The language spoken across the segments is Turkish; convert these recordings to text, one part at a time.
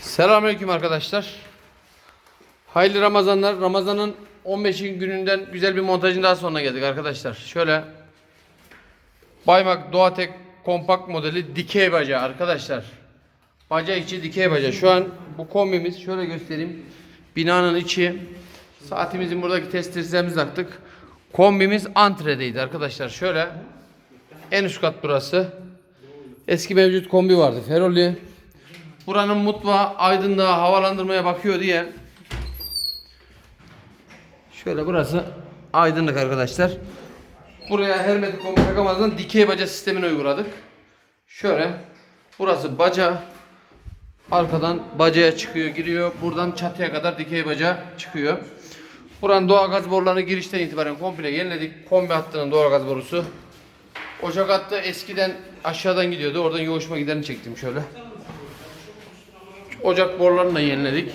Selamünaleyküm arkadaşlar. Hayırlı Ramazanlar. Ramazanın 15. gününden güzel bir montajın daha sonuna geldik arkadaşlar. Şöyle Baymak Doğatek kompakt modeli dikey baca arkadaşlar. Baca içi dikey baca. Şu an bu kombimiz şöyle göstereyim. Binanın içi saatimizin buradaki testlerimizi taktık. Kombimiz antredeydi arkadaşlar. Şöyle en üst kat burası. Eski mevcut kombi vardı. Feroli. Buranın mutfağı aydınlığa havalandırmaya bakıyor diye. Şöyle burası aydınlık arkadaşlar. Buraya hermetik kombi takamazdan dikey baca sistemini uyguladık. Şöyle burası baca. Arkadan bacaya çıkıyor giriyor. Buradan çatıya kadar dikey baca çıkıyor. Buranın doğalgaz borularını girişten itibaren komple yeniledik. Kombi hattının doğalgaz borusu. Ocak hattı eskiden aşağıdan gidiyordu. Oradan yoğuşma giderini çektim şöyle. Ocak borularını da yeniledik.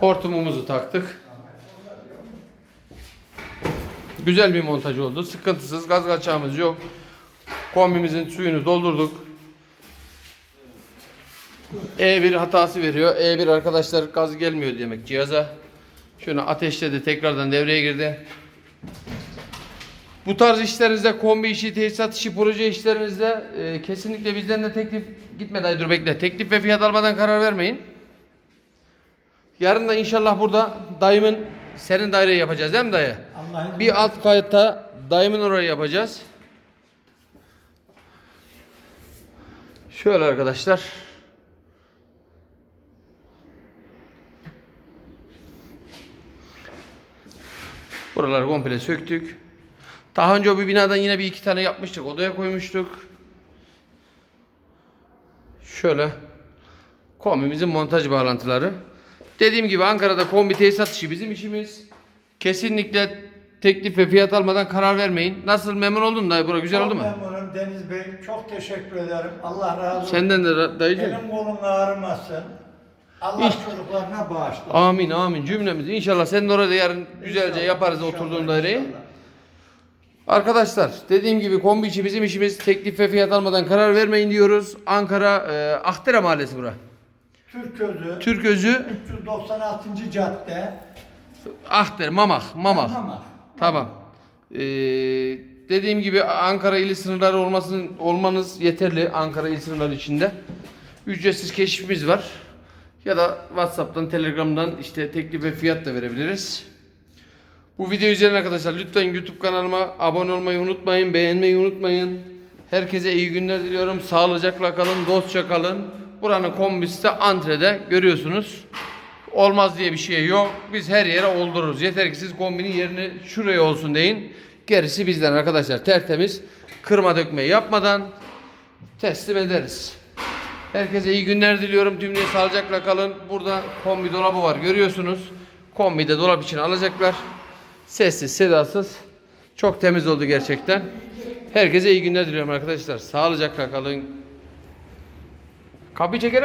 Hortumumuzu taktık. Güzel bir montaj oldu. Sıkıntısız. Gaz kaçağımız yok. Kombimizin suyunu doldurduk. E1 hatası veriyor. E1 arkadaşlar gaz gelmiyor demek cihaza. Şunu ateşledi tekrardan devreye girdi. Bu tarz işlerinizde kombi işi, tesisat işi, proje işlerinizde e, kesinlikle bizden de teklif gitme dayı dur bekle. Teklif ve fiyat almadan karar vermeyin. Yarın da inşallah burada dayımın senin daireyi yapacağız değil mi dayı? Bir alt kayıtta dayımın orayı yapacağız. Şöyle arkadaşlar. Buraları komple söktük. Daha önce o bir binadan yine bir iki tane yapmıştık. Odaya koymuştuk. Şöyle kombimizin montaj bağlantıları. Dediğim gibi Ankara'da kombi tesisat işi bizim işimiz. Kesinlikle teklif ve fiyat almadan karar vermeyin. Nasıl memnun oldun dayı? Bura güzel oldu mu? Çok memnunum Deniz Bey. Çok teşekkür ederim. Allah razı olsun. Senden de dayıcım. Elin kolun ağrımasın. Allah İş- çocuklarına bağışlasın. Amin amin cümlemiz. İnşallah senin orada yarın güzelce İnşallah, yaparız inşallah, oturduğun daireyi. inşallah. Arkadaşlar dediğim gibi kombi işi bizim işimiz. Teklif ve fiyat almadan karar vermeyin diyoruz. Ankara e, Ahtere Mahallesi bura. Türk Özü, Türk Özü 396. cadde. Ahter Mamak Mamak. Tamam. Tamam. Ee, dediğim gibi Ankara ili sınırları olmasın olmanız yeterli Ankara il sınırları içinde. Ücretsiz keşifimiz var. Ya da WhatsApp'tan, Telegram'dan işte teklif ve fiyat da verebiliriz. Bu video izleyen arkadaşlar lütfen YouTube kanalıma abone olmayı unutmayın, beğenmeyi unutmayın. Herkese iyi günler diliyorum. Sağlıcakla kalın, dostça kalın. Buranın kombisi de antrede görüyorsunuz. Olmaz diye bir şey yok. Biz her yere oldururuz. Yeter ki siz kombinin yerini şuraya olsun deyin. Gerisi bizden arkadaşlar. Tertemiz. Kırma dökme yapmadan teslim ederiz. Herkese iyi günler diliyorum. Tümüne sağlıcakla kalın. Burada kombi dolabı var görüyorsunuz. Kombi de dolap için alacaklar. Sessiz sedasız. Çok temiz oldu gerçekten. Herkese iyi günler diliyorum arkadaşlar. Sağlıcakla kalın. Kapıyı çekelim.